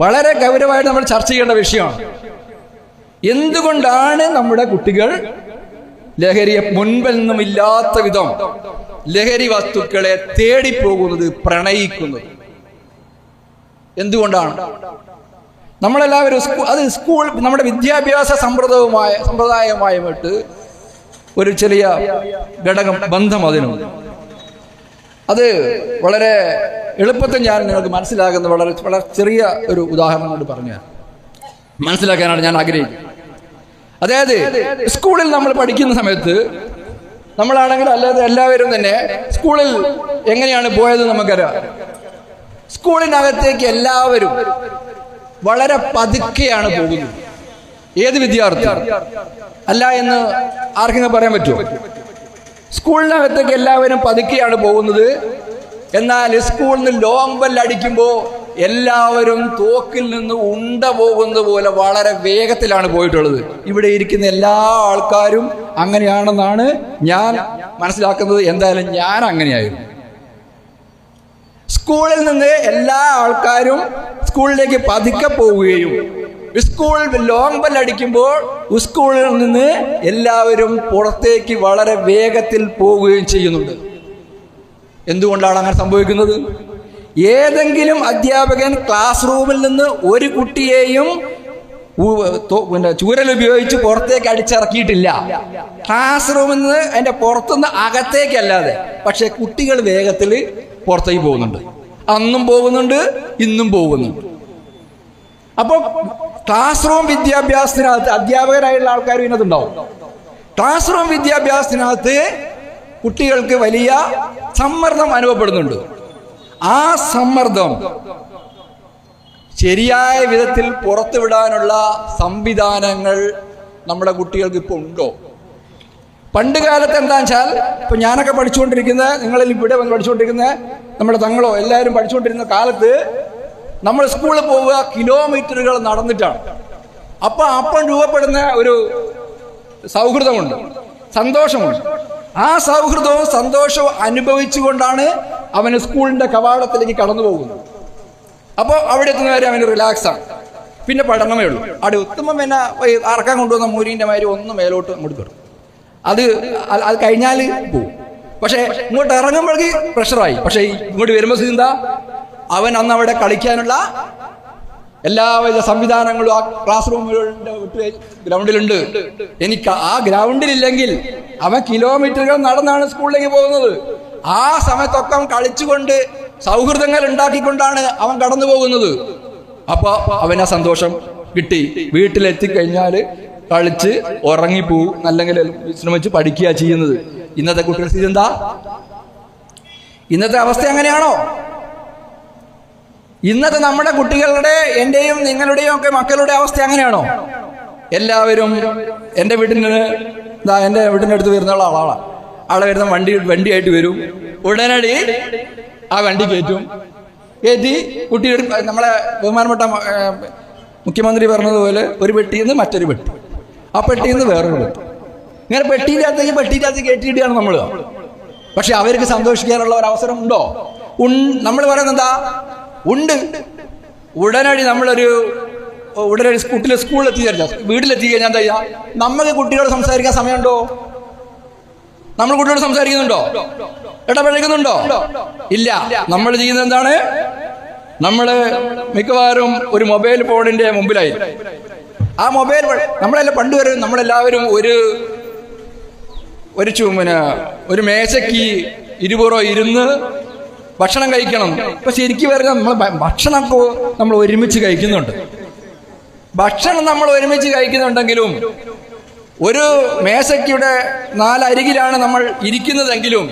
വളരെ ഗൗരവമായിട്ട് നമ്മൾ ചർച്ച ചെയ്യേണ്ട വിഷയമാണ് എന്തുകൊണ്ടാണ് നമ്മുടെ കുട്ടികൾ ലഹരിയെ മുൻപെന്നും ഇല്ലാത്ത വിധം ലഹരി വസ്തുക്കളെ തേടിപ്പോകുന്നത് പ്രണയിക്കുന്നത്? എന്തുകൊണ്ടാണ്? നമ്മളെല്ലാവരും അത് സ്കൂൾ നമ്മുടെ വിദ്യാഭ്യാസ സമ്പ്രദായവുമായ സമ്പ്രദായവുമായിട്ട് ഒരു ചെറിയ ഘടകം ബന്ധം അതിനുണ്ട്. അത് വളരെ എളുപ്പത്തിൽ ഞാൻ നിങ്ങൾക്ക് മനസ്സിലാകുന്ന വളരെ വളരെ ചെറിയ ഒരു ഉദാഹരണം കൊണ്ട് പറഞ്ഞു മനസ്സിലാക്കാനാണ് ഞാൻ ആഗ്രഹിക്കുന്നത്. അതായത് സ്കൂളിൽ നമ്മൾ പഠിക്കുന്ന സമയത്ത് നമ്മളാണെങ്കിൽ അല്ലാതെ എല്ലാവരും തന്നെ സ്കൂളിൽ എങ്ങനെയാണ് പോയത് നമുക്കറിയാം. സ്കൂളിനകത്തേക്ക് എല്ലാവരും വളരെ പതുക്കെയാണ് പോകുന്നത്. ഏത് വിദ്യാർത്ഥി അല്ല എന്ന് ആർക്കെങ്കിലും പറയാൻ പറ്റുമോ? സ്കൂളിനകത്തേക്ക് എല്ലാവരും പതുക്കെയാണ് പോകുന്നത്. എന്നാൽ സ്കൂളിൽ നിന്ന് ലോങ് ബെൽ അടിക്കുമ്പോൾ എല്ലാവരും തോക്കിൽ നിന്ന് ഉണ്ട പോകുന്നത് പോലെ വളരെ വേഗത്തിലാണ് പോയിട്ടുള്ളത്. ഇവിടെ ഇരിക്കുന്ന എല്ലാ ആൾക്കാരും അങ്ങനെയാണെന്നാണ് ഞാൻ മനസ്സിലാക്കുന്നത്. എന്തായാലും ഞാൻ അങ്ങനെയായിരുന്നു. സ്കൂളിൽ നിന്ന് എല്ലാ ആൾക്കാരും സ്കൂളിലേക്ക് പതുക്കെ പോവുകയും സ്കൂൾ ലോങ് ബെൽ അടിക്കുമ്പോൾ സ്കൂളിൽ നിന്ന് എല്ലാവരും പുറത്തേക്ക് വളരെ വേഗത്തിൽ പോവുകയും ചെയ്യുന്നുണ്ട്. എന്തുകൊണ്ടാണ് അങ്ങനെ സംഭവിക്കുന്നത്? ഏതെങ്കിലും അധ്യാപകൻ ക്ലാസ് റൂമിൽ നിന്ന് ഒരു കുട്ടിയെയും പിന്നെ ചൂരൽ ഉപയോഗിച്ച് പുറത്തേക്ക് അടിച്ചിറക്കിയിട്ടില്ല. ക്ലാസ് റൂമിൽ നിന്ന് അതിന്റെ പുറത്തുനിന്ന് അകത്തേക്കല്ലാതെ. പക്ഷെ കുട്ടികൾ വേഗത്തിൽ പുറത്തേക്ക് പോകുന്നുണ്ട്. അന്നും പോകുന്നുണ്ട് ഇന്നും പോകുന്നുണ്ട്. അപ്പോൾ ക്ലാസ് റൂം വിദ്യാഭ്യാസത്തിനകത്ത് അധ്യാപകരായുള്ള ആൾക്കാരും ഇതിനകത്തുണ്ടാവും ക്ലാസ് റൂം വിദ്യാഭ്യാസത്തിനകത്ത് കുട്ടികൾക്ക് വലിയ സമ്മർദ്ദം അനുഭവപ്പെടുന്നുണ്ട്. ആ സമ്മർദ്ദം ശരിയായ വിധത്തിൽ പുറത്തുവിടാനുള്ള സംവിധാനങ്ങൾ നമ്മുടെ കുട്ടികൾക്ക് ഇപ്പോൾ ഉണ്ടോ? പണ്ട് കാലത്ത് എന്താ വെച്ചാൽ ഇപ്പൊ ഞാനൊക്കെ പഠിച്ചുകൊണ്ടിരിക്കുന്ന നിങ്ങളിൽ ഇവിടെ വന്ന് പഠിച്ചുകൊണ്ടിരിക്കുന്ന നമ്മുടെ തങ്ങളോ എല്ലാവരും പഠിച്ചുകൊണ്ടിരുന്ന കാലത്ത് നമ്മൾ സ്കൂളിൽ പോവുക കിലോമീറ്ററുകൾ നടന്നിട്ടാണ്. അപ്പൊ അപ്പം രൂപപ്പെടുന്ന ഒരു സൗഹൃദമുണ്ട് സന്തോഷമുണ്ട്. ആ സൗഹൃദവും സന്തോഷവും അനുഭവിച്ചുകൊണ്ടാണ് അവന് സ്കൂളിന്റെ കവാടത്തിലേക്ക് കടന്നു പോകുന്നത്. അപ്പോൾ അവിടെ എത്തുന്നവരെ അവന് റിലാക്സാണ് പിന്നെ പഠനമേ ഉള്ളൂ. അവിടെ ഉത്തമം പിന്നെ അറക്കാൻ കൊണ്ടുവന്ന മൂരിന്റെ മാതിരി ഒന്ന് മേലോട്ട് അങ്ങോട്ട് കയറും അത് അത് കഴിഞ്ഞാൽ പോവും. പക്ഷേ ഇങ്ങോട്ട് ഇറങ്ങുമ്പോഴേക്ക് പ്രഷറായി പക്ഷേ ഇങ്ങോട്ട് വരുമ്പോൾ എന്താ അവൻ അന്ന് അവിടെ കളിക്കാനുള്ള എല്ലാവിധ സംവിധാനങ്ങളും ആ ക്ലാസ് റൂമുകളുടെ ഗ്രൗണ്ടിലുണ്ട് എനിക്ക് ആ ഗ്രൗണ്ടിലില്ലെങ്കിൽ അവൻ കിലോമീറ്ററുകൾ നടന്നാണ് സ്കൂളിലേക്ക് പോകുന്നത്. ആ സമയത്തൊക്കെ അവൻ കളിച്ചുകൊണ്ട് സൗഹൃദങ്ങൾ ഉണ്ടാക്കിക്കൊണ്ടാണ് അവൻ കടന്നു പോകുന്നത്. അപ്പൊ അവന് ആ സന്തോഷം കിട്ടി. വീട്ടിലെത്തിക്കഴിഞ്ഞാൽ കളിച്ച് ഉറങ്ങിപ്പോവും അല്ലെങ്കിൽ വിശ്രമിച്ച് പഠിക്കുക ചെയ്യുന്നത്. ഇന്നത്തെ കുട്ടികൾ സ്ഥിതി എന്താ? ഇന്നത്തെ അവസ്ഥ അങ്ങനെയാണോ ഇന്നത്തെ നമ്മുടെ കുട്ടികളുടെ എന്റെയും നിങ്ങളുടെയും ഒക്കെ മക്കളുടെ അവസ്ഥ അങ്ങനെയാണോ എല്ലാവരും എന്റെ വീട്ടിന് ഇതാ എന്റെ വീടിന്റെ അടുത്ത് വരുന്ന ആളാണ്. ആളെ വരുന്ന വണ്ടി വണ്ടിയായിട്ട് വരും. ഉടനടി ആ വണ്ടി കയറ്റും. കയറ്റി കുട്ടിയുടെ നമ്മളെ ബഹുമാനപ്പെട്ട മുഖ്യമന്ത്രി പറഞ്ഞതുപോലെ ഒരു പെട്ടിയിൽ നിന്ന് മറ്റൊരു പെട്ടി. ആ പെട്ടിയിൽ നിന്ന് വേറൊരു പെട്ടി. ഇങ്ങനെ പെട്ടിന്റെ അകത്തേക്ക് കയറ്റിയിട്ടാണ് നമ്മൾ പക്ഷെ അവർക്ക് സന്തോഷിക്കാനുള്ള ഒരു അവസരം ഉണ്ടോ? നമ്മൾ പറയുന്നത് എന്താ? ഉണ്ട്. ഉടനടി നമ്മളൊരു ഉടനടി കുട്ടികൾ സ്കൂളിലെത്തി കഴിഞ്ഞാൽ വീട്ടിലെത്തി കഴിഞ്ഞാൽ എന്താ ചെയ്യാ? നമുക്ക് കുട്ടികളോട് സംസാരിക്കാൻ സമയമുണ്ടോ? നമ്മൾ കുട്ടികളോട് സംസാരിക്കുന്നുണ്ടോ? ഇടപഴകുന്നുണ്ടോ ഇല്ല. നമ്മൾ ചെയ്യുന്നത് എന്താണ്? നമ്മൾ മിക്കവാറും ഒരു മൊബൈൽ ഫോണിന്റെ മുമ്പിലായി. ആ മൊബൈൽ നമ്മളെല്ലാം പണ്ട് വരെ നമ്മളെല്ലാവരും ഒരു ഒരു ചുമന ഒരു മേശയ്ക്ക് ഇരുപുറോ ഇരുന്ന് ഭക്ഷണം കഴിക്കണം. ഇപ്പൊ ശരിക്കും പറഞ്ഞാൽ നമ്മൾ ഭക്ഷണമൊക്കെ നമ്മൾ ഒരുമിച്ച് കഴിക്കുന്നുണ്ട്. ഭക്ഷണം നമ്മൾ ഒരുമിച്ച് കഴിക്കുന്നുണ്ടെങ്കിലും ഒരു മേശയ്ക്കിടെ നാലരികിലാണ് നമ്മൾ ഇരിക്കുന്നതെങ്കിലും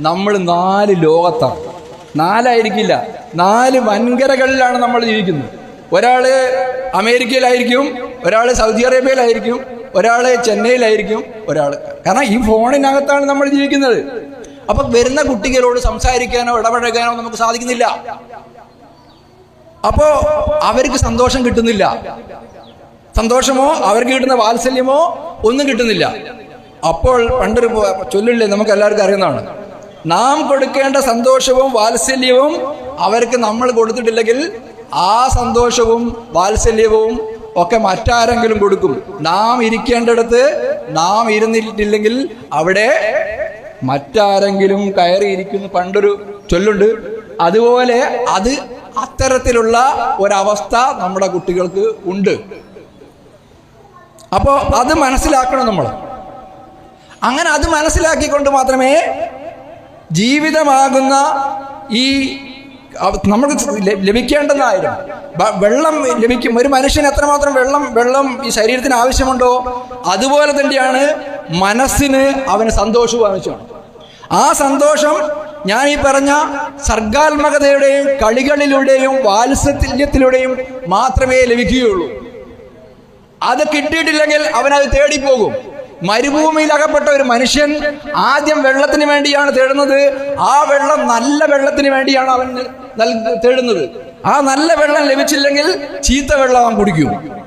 നമ്മൾ നാല് ലോകത്താണ്. നാലായിരിക്കില്ല നാല് വൻകരകളിലാണ് നമ്മൾ ജീവിക്കുന്നത്. ഒരാൾ അമേരിക്കയിലായിരിക്കും ഒരാൾ സൗദി അറേബ്യയിലായിരിക്കും ഒരാൾ ചെന്നൈയിലായിരിക്കും ഒരാൾ കാരണം ഈ ഫോണിനകത്താണ് നമ്മൾ ജീവിക്കുന്നത്. അപ്പൊ വരുന്ന കുട്ടികളോട് സംസാരിക്കാനോ ഇടപഴകാനോ നമുക്ക് സാധിക്കുന്നില്ല. അപ്പോ അവർക്ക് സന്തോഷം കിട്ടുന്നില്ല. സന്തോഷമോ അവർക്ക് കിട്ടുന്ന വാത്സല്യമോ ഒന്നും കിട്ടുന്നില്ല. അപ്പോൾ പണ്ടൊരു ചൊല്ലില്ലേ നമുക്ക് എല്ലാവർക്കും അറിയുന്നതാണ്. നാം കൊടുക്കേണ്ട സന്തോഷവും വാത്സല്യവും അവർക്ക് നമ്മൾ കൊടുത്തിട്ടില്ലെങ്കിൽ ആ സന്തോഷവും വാത്സല്യവും ഒക്കെ മറ്റാരെങ്കിലും കൊടുക്കും. നാം ഇരിക്കേണ്ടിടത്ത് നാം ഇരുന്നിട്ടില്ലെങ്കിൽ അവിടെ മറ്റാരെങ്കിലും കയറിയിരിക്കുന്നു പണ്ടൊരു ചൊല്ലുണ്ട്. അതുപോലെ അത് അത്തരത്തിലുള്ള ഒരവസ്ഥ നമ്മുടെ കുട്ടികൾക്ക് ഉണ്ട്. അപ്പോൾ അത് മനസ്സിലാക്കണം നമ്മൾ. അങ്ങനെ അത് മനസ്സിലാക്കിക്കൊണ്ട് മാത്രമേ ജീവിതമാകുന്ന ഈ നമുക്ക് ലഭിക്കേണ്ടതായിരുന്നു വെള്ളം ലഭിക്കും. ഒരു മനുഷ്യന് എത്രമാത്രം വെള്ളം വെള്ളം ഈ ശരീരത്തിന് ആവശ്യമുണ്ടോ? അതുപോലെ തന്നെയാണ് മനസ്സിന് അവന് സന്തോഷവും ആവശ്യമാണ്. ആ സന്തോഷം ഞാൻ ഈ പറഞ്ഞ സർഗാത്മകതയുടെയും കളികളിലൂടെയും വാത്സല്യത്തിലൂടെയും മാത്രമേ ലഭിക്കുകയുള്ളൂ. അത് കിട്ടിയിട്ടില്ലെങ്കിൽ അവനത് തേടിപ്പോകും. മരുഭൂമിയിൽ അകപ്പെട്ട ഒരു മനുഷ്യൻ ആദ്യം വെള്ളത്തിന് വേണ്ടിയാണ് തേടുന്നത്. ആ വെള്ളം നല്ല വെള്ളത്തിന് വേണ്ടിയാണ് അവൻ തേടുന്നത്. ആ നല്ല വെള്ളം ലഭിച്ചില്ലെങ്കിൽ ചീത്ത വെള്ളം അവൻ കുടിക്കും.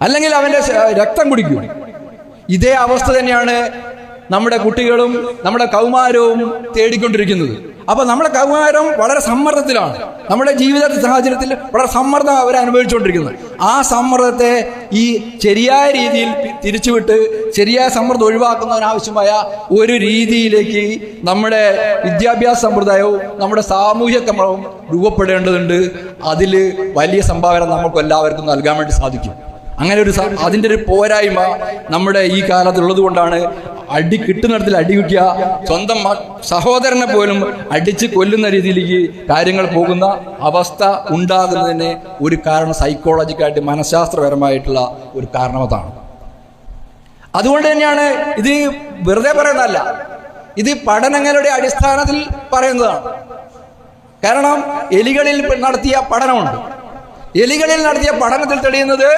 അല്ലെങ്കിൽ അവന്റെ രക്തം കുടിക്കും. ഇതേ അവസ്ഥ തന്നെയാണ് നമ്മുടെ കുട്ടികളും നമ്മുടെ കൗമാരവും തേടിക്കൊണ്ടിരിക്കുന്നത്. അപ്പൊ നമ്മുടെ കൗമാരം വളരെ സമ്മർദ്ദത്തിലാണ്. നമ്മുടെ ജീവിത സാഹചര്യത്തിൽ വളരെ സമ്മർദ്ദം അവർ അനുഭവിച്ചുകൊണ്ടിരിക്കുന്നത്. ആ സമ്മർദ്ദത്തെ ഈ ശരിയായ രീതിയിൽ തിരിച്ചുവിട്ട് ശരിയായ സമ്മർദ്ദം ഒഴിവാക്കുന്നതിനാവശ്യമായ ഒരു രീതിയിലേക്ക് നമ്മുടെ വിദ്യാഭ്യാസ സമ്പ്രദായവും നമ്മുടെ സാമൂഹ്യ ക്രമവും രൂപപ്പെടേണ്ടതുണ്ട്. അതിൽ വലിയ സംഭാവന നമുക്ക് എല്ലാവർക്കും നൽകാൻ വേണ്ടി സാധിക്കും. അങ്ങനെ ഒരു അതിന്റെ ഒരു പോരായ്മ നമ്മുടെ ഈ കാലത്തുള്ളത് കൊണ്ടാണ് അടി കിട്ടുന്നിടത്തിൽ അടി കിട്ടിയ സ്വന്തം സഹോദരനെ പോലും അടിച്ച് കൊല്ലുന്ന രീതിയിലേക്ക് കാര്യങ്ങൾ പോകുന്ന അവസ്ഥ ഉണ്ടാകുന്നതിന് ഒരു കാരണം സൈക്കോളജിക്കായിട്ട് മനഃശാസ്ത്രപരമായിട്ടുള്ള ഒരു കാരണമതാണ് അതുകൊണ്ട് തന്നെയാണ് ഇത് വെറുതെ പറയുന്നതല്ല. ഇത് പഠനങ്ങളുടെ അടിസ്ഥാനത്തിൽ പറയുന്നതാണ്. കാരണം എലികളിൽ നടത്തിയ പഠനമുണ്ട്. എലികളിൽ നടത്തിയ പഠനത്തിൽ തെളിയുന്നത്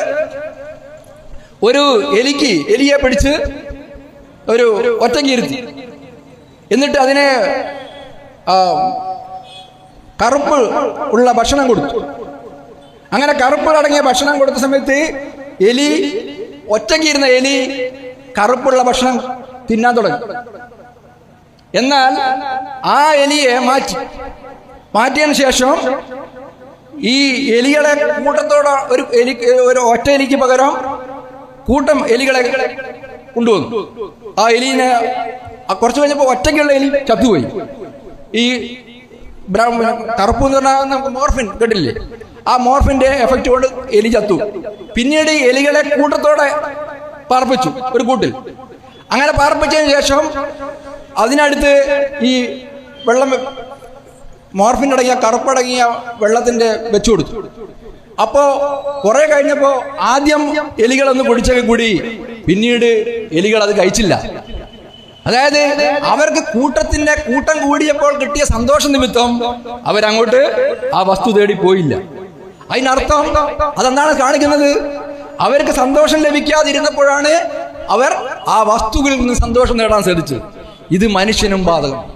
ഒരു എലിക്ക് എലിയെ പിടിച്ച് ഒരു ഒറ്റക്കിരുത്തി എന്നിട്ട് അതിനെ കറുപ്പ് ഉള്ള ഭക്ഷണം കൊടുത്തു. അങ്ങനെ കറുപ്പ് അടങ്ങിയ ഭക്ഷണം കൊടുത്ത സമയത്ത് എലി ഒറ്റക്കിരുന്ന എലി കറുപ്പുള്ള ഭക്ഷണം തിന്നാൻ തുടങ്ങി. എന്നാൽ ആ എലിയെ മാറ്റി. മാറ്റിയതിന് ശേഷം ഈ എലികളെ കൂട്ടത്തോടെ ഒരു എലി ഒരു ഒറ്റ എലിക്ക് പകരം കൂട്ടം എലികളെ കൊണ്ടുവന്നു. ആ എലിനെ കുറച്ചു കഴിഞ്ഞപ്പോൾ ഒറ്റയ്ക്കുള്ള എലി ചത്തുപോയി. ഈ കറുപ്പ് എന്ന് പറഞ്ഞാൽ നമുക്ക് മോർഫിൻ കേട്ടില്ലേ? ആ മോർഫിന്റെ എഫക്റ്റ് കൊണ്ട് എലി ചത്തു. പിന്നീട് ഈ എലികളെ കൂട്ടത്തോടെ പാർപ്പിച്ചു ഒരു കൂട്ടിൽ. അങ്ങനെ പാർപ്പിച്ചതിന് ശേഷം അതിനടുത്ത് ഈ വെള്ളം മോർഫിൻ അടങ്ങിയ കറുപ്പടങ്ങിയ വെള്ളത്തിന്റെ വെച്ചു കൊടുത്തു. അപ്പോ കുറെ കഴിഞ്ഞപ്പോ ആദ്യം എലികളൊന്ന് കുടിച്ചൊക്കെ കൂടി. പിന്നീട് എലികൾ അത് കഴിച്ചില്ല. അതായത് അവർക്ക് കൂട്ടത്തിന്റെ കൂട്ടം കൂടിയപ്പോൾ കിട്ടിയ സന്തോഷ നിമിത്തം അവരങ്ങോട്ട് ആ വസ്തു തേടി പോയില്ല. അതിനർത്ഥം അതെന്താണ് കാണിക്കുന്നത്? അവർക്ക് സന്തോഷം ലഭിക്കാതിരുന്നപ്പോഴാണ് അവർ ആ വസ്തുവിൽ നിന്ന് സന്തോഷം നേടാൻ സാധിച്ചത്. ഇത് മനുഷ്യനും ബാധകം.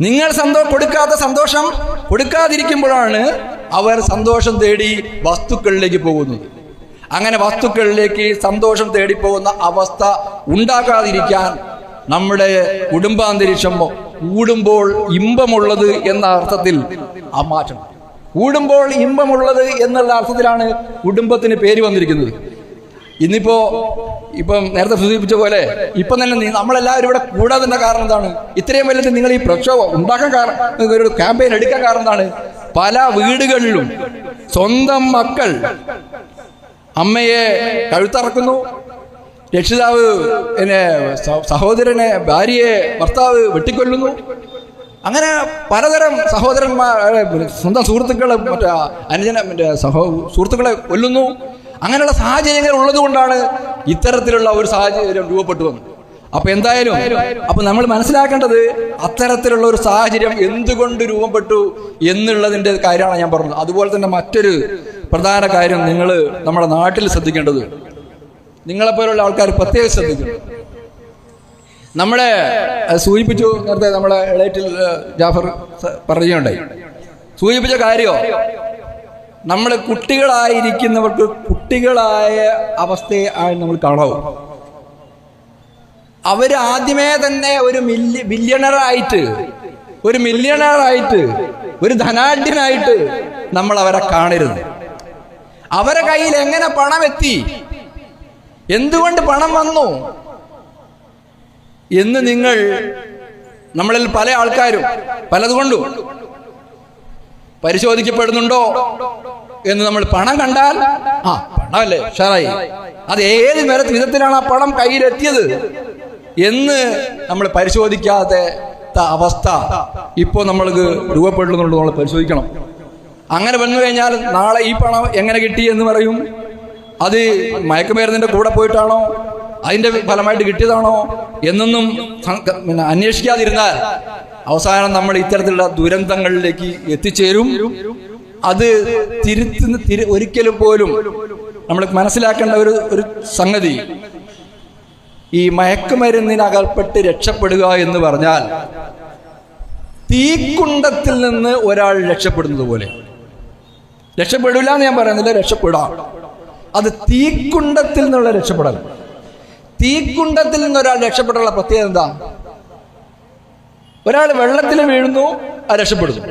നിങ്ങൾ സന്തോ കൊടുക്കാത്ത സന്തോഷം കൊടുക്കാതിരിക്കുമ്പോഴാണ് അവർ സന്തോഷം തേടി വസ്തുക്കളിലേക്ക് പോകുന്നത് അങ്ങനെ വസ്തുക്കളിലേക്ക് സന്തോഷം തേടിപ്പോകുന്ന അവസ്ഥ ഉണ്ടാകാതിരിക്കാൻ നമ്മുടെ കുടുംബാന്തരീക്ഷം കൂടുമ്പോൾ ഇമ്പമുള്ളത് എന്ന അർത്ഥത്തിൽ ആ മാറ്റം. കൂടുമ്പോൾ ഇമ്പമുള്ളത് എന്നുള്ള അർത്ഥത്തിലാണ് കുടുംബത്തിന് പേര് വന്നിരിക്കുന്നത്. ഇന്നിപ്പോ ഇപ്പം നേരത്തെ സൂചിപ്പിച്ച പോലെ ഇപ്പം തന്നെ നമ്മളെല്ലാവരും ഇവിടെ കൂടാതിന്റെ കാരണം എന്താണ്? ഇത്രയും വലുത് നിങ്ങൾ ഈ പ്രക്ഷോഭം ഉണ്ടാക്കാൻ കാരണം ഒരു ക്യാമ്പയിൻ എടുക്കാൻ കാരണം എന്താണ്? പല വീടുകളിലും സ്വന്തം മക്കൾ അമ്മയെ കഴുത്തറക്കുന്നു. രക്ഷിതാവ് എന്നെ സഹോദരനെ ഭാര്യയെ ഭർത്താവ് വെട്ടിക്കൊല്ലുന്നു. അങ്ങനെ പലതരം സഹോദരന്മാർ സ്വന്തം സുഹൃത്തുക്കളെ മറ്റേ അനുജന മറ്റേ സഹോ സുഹൃത്തുക്കളെ കൊല്ലുന്നു. അങ്ങനെയുള്ള സാഹചര്യങ്ങൾ ഉള്ളതുകൊണ്ടാണ് ഇത്തരത്തിലുള്ള ഒരു സാഹചര്യം രൂപപ്പെട്ടു വന്നത്. അപ്പൊ എന്തായാലും അപ്പൊ നമ്മൾ മനസ്സിലാക്കേണ്ടത് അത്തരത്തിലുള്ള ഒരു സാഹചര്യം എന്തുകൊണ്ട് രൂപപ്പെട്ടു എന്നുള്ളതിന്റെ കാര്യമാണ് ഞാൻ പറഞ്ഞത്. അതുപോലെ തന്നെ മറ്റൊരു പ്രധാന കാര്യം നിങ്ങൾ നമ്മുടെ നാട്ടിൽ ശ്രദ്ധിക്കേണ്ടത് നിങ്ങളെപ്പോലുള്ള ആൾക്കാർ പ്രത്യേകം ശ്രദ്ധിക്കണം. നമ്മളെ സൂചിപ്പിച്ചു നേരത്തെ നമ്മളെ ഇളയറ്റിൽ ജാഫർ പറയുകയുണ്ടായി. സൂചിപ്പിച്ച കാര്യമോ നമ്മൾ കുട്ടികളായിരിക്കുന്നവർക്ക് കുട്ടികളായ അവസ്ഥയെ ആയി നമ്മൾ കാണാവും. അവർ ആദ്യമേ തന്നെ ഒരു മില്യ ബില്യണറായിട്ട് ഒരു മില്യണറായിട്ട് ഒരു ധനാഢ്യനായിട്ട് നമ്മൾ അവരെ കാണരുത്. അവരെ കയ്യിൽ എങ്ങനെ പണം എത്തി? എന്തുകൊണ്ട് പണം വന്നു? എന്ന് നിങ്ങൾ നമ്മളിൽ പല ആൾക്കാരും പലതുകൊണ്ടും പരിശോധിക്കപ്പെടുന്നുണ്ടോ എന്ന് നമ്മൾ പണം കണ്ടാൽ ആ പണമല്ലേ? ഉഷാറായി. അത് ഏത് വിധ- വിധത്തിലാണ് ആ പണം കയ്യിലെത്തിയത് എന്ന് നമ്മൾ പരിശോധിക്കാതെ അവസ്ഥ ഇപ്പോൾ നമ്മൾക്ക് രൂപപ്പെടുന്നുണ്ട് നമ്മൾ പരിശോധിക്കണം. അങ്ങനെ വന്നു കഴിഞ്ഞാൽ നാളെ ഈ പണം എങ്ങനെ കിട്ടി എന്ന് പറയും? അത് മയക്കുമരുന്നിന്റെ കൂടെ പോയിട്ടാണോ? അതിന്റെ ഫലമായിട്ട് കിട്ടിയതാണോ എന്നൊന്നും പിന്നെ അന്വേഷിക്കാതിരുന്നാൽ അവസാനം നമ്മൾ ഇത്തരത്തിലുള്ള ദുരന്തങ്ങളിലേക്ക് എത്തിച്ചേരും. അത് തിരുത്തുന്ന തിരു ഒരിക്കലും പോലും നമ്മൾ മനസ്സിലാക്കേണ്ട ഒരു ഒരു സംഗതി. ഈ മയക്കുമരുന്നിനകൽപ്പെട്ട് രക്ഷപ്പെടുക എന്ന് പറഞ്ഞാൽ തീക്കുണ്ടത്തിൽ നിന്ന് ഒരാൾ രക്ഷപ്പെടുന്നത് പോലെ. രക്ഷപ്പെടില്ല എന്ന് ഞാൻ പറയുന്നില്ല രക്ഷപ്പെടാം. അത് തീക്കുണ്ടത്തിൽ നിന്നുള്ള രക്ഷപ്പെടൽ. തീക്കുണ്ടത്തിൽ നിന്ന് ഒരാൾ രക്ഷപ്പെടാനുള്ള പ്രത്യേകത എന്താ? ഒരാൾ വെള്ളത്തിൽ വീഴുന്നു രക്ഷപ്പെടുന്നു.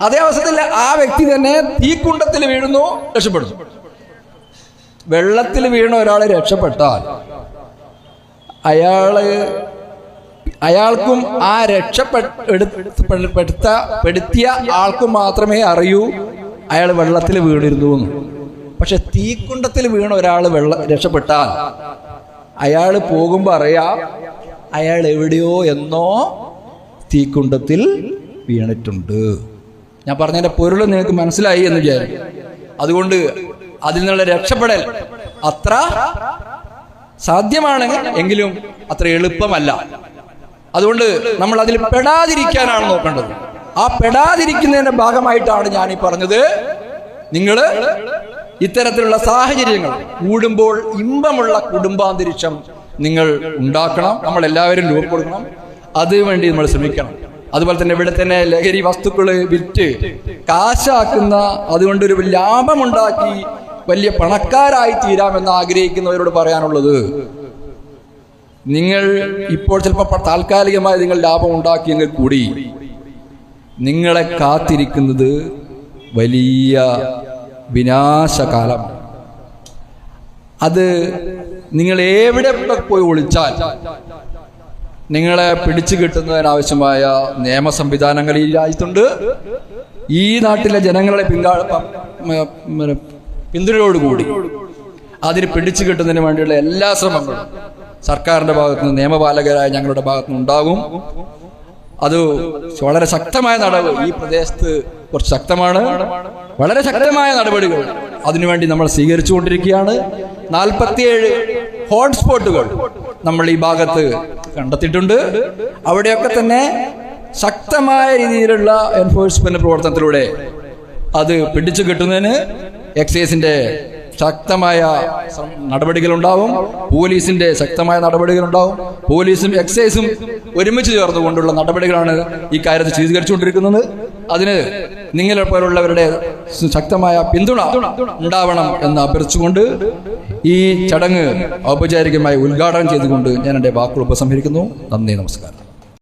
അതേ അവസരത്തിൽ ആ വ്യക്തി തന്നെ തീക്കുണ്ടത്തിൽ വീഴുന്നു രക്ഷപ്പെടുന്നു. വെള്ളത്തിൽ വീണ ഒരാൾ രക്ഷപ്പെട്ടാൽ അയാൾ അയാൾക്കും ആ രക്ഷപ്പെടുത്ത പെടുത്തിയ ആൾക്കും മാത്രമേ അറിയൂ അയാൾ വെള്ളത്തിൽ വീണിരുന്നു എന്ന്. പക്ഷെ തീക്കുണ്ടത്തിൽ വീണ ഒരാൾ വെള്ള രക്ഷപ്പെട്ടാൽ അയാൾ പോകുമ്പോൾ അറിയാം അയാൾ എവിടെയോ എന്നോ തീക്കുണ്ടത്തിൽ വീണിട്ടുണ്ട്. ഞാൻ പറഞ്ഞതിന്റെ പൊരുൾ നിങ്ങൾക്ക് മനസ്സിലായി എന്ന് വിചാരിക്കും. അതുകൊണ്ട് അതിൽ നിന്നുള്ള രക്ഷപ്പെടൽ അത്ര സാധ്യമാണ് എങ്കിലും അത്ര എളുപ്പമല്ല. അതുകൊണ്ട് നമ്മൾ അതിൽ പെടാതിരിക്കാനാണ് നോക്കേണ്ടത്. ആ പെടാതിരിക്കുന്നതിന്റെ ഭാഗമായിട്ടാണ് ഞാൻ ഈ പറഞ്ഞത്. നിങ്ങൾ ഇത്തരത്തിലുള്ള സാഹചര്യങ്ങൾ കൂടുമ്പോൾ ഇമ്പമുള്ള കുടുംബാന്തരീക്ഷം നിങ്ങൾ ഉണ്ടാക്കണം. നമ്മൾ എല്ലാവരും രൂപപ്പെടുത്തണം അതിനുവേണ്ടി നമ്മൾ ശ്രമിക്കണം. അതുപോലെ തന്നെ ഇവിടെ തന്നെ ലഹരി വസ്തുക്കൾ വിറ്റ് കാശാക്കുന്ന അതുകൊണ്ടൊരു ലാഭമുണ്ടാക്കി വലിയ പണക്കാരായി തീരാമെന്ന് ആഗ്രഹിക്കുന്നവരോട് പറയാനുള്ളത് നിങ്ങൾ ഇപ്പോൾ ചിലപ്പോൾ താൽക്കാലികമായി നിങ്ങൾ ലാഭം ഉണ്ടാക്കിയെങ്കിൽ കൂടി നിങ്ങളെ കാത്തിരിക്കുന്നത് വലിയ വിനാശകാലമാണ് അത് നിങ്ങൾ എവിടെ പോയി ഒളിച്ചാൽ നിങ്ങളെ പിടിച്ചു കിട്ടുന്നതിനാവശ്യമായ നിയമ സംവിധാനങ്ങൾ ഈ രാജ്യത്തുണ്ട്. ഈ നാട്ടിലെ ജനങ്ങളുടെ പിൻകാ പിന്തുണയോടുകൂടി അതിന് പിടിച്ചു കിട്ടുന്നതിന് വേണ്ടിയുള്ള എല്ലാ ശ്രമങ്ങളും സർക്കാരിന്റെ ഭാഗത്തു നിന്ന് നിയമപാലകരായ ഞങ്ങളുടെ ഭാഗത്തു നിന്ന് ഉണ്ടാകും. അത് വളരെ ശക്തമായ നടപടി. ഈ പ്രദേശത്ത് കുറച്ച് ശക്തമാണ്. വളരെ ശക്തമായ നടപടികൾ അതിനുവേണ്ടി നമ്മൾ സ്വീകരിച്ചുകൊണ്ടിരിക്കുകയാണ്. നാൽപ്പത്തിയേഴ് ഹോട്ട്സ്പോട്ടുകൾ നമ്മൾ ഈ ഭാഗത്ത് കണ്ടെത്തിയിട്ടുണ്ട്. അവിടെയൊക്കെ തന്നെ ശക്തമായ രീതിയിലുള്ള എൻഫോഴ്സ്മെന്റ് പ്രവർത്തനത്തിലൂടെ അത് പിടിച്ചു കിട്ടുന്നതിന് എക്സൈസിന്റെ ശക്തമായ നടപടികളുണ്ടാവും. പോലീസിന്റെ ശക്തമായ നടപടികളുണ്ടാവും. പോലീസും എക്സൈസും ഒരുമിച്ച് ചേർന്നുകൊണ്ടുള്ള നടപടികളാണ് ഈ കാര്യത്തിൽ സ്വീകരിച്ചുകൊണ്ടിരിക്കുന്നത്. അതിന് നിങ്ങളെ പോലുള്ളവരുടെ ശക്തമായ പിന്തുണ ഉണ്ടാവണം എന്ന് അഭ്യർത്ഥിച്ചുകൊണ്ട് ഈ ചടങ്ങ് ഔപചാരികമായി ഉദ്ഘാടനം ചെയ്തുകൊണ്ട് ഞാൻ എന്റെ വാക്കുകൾ ഉപസംഹരിക്കുന്നു. നന്ദി നമസ്കാരം.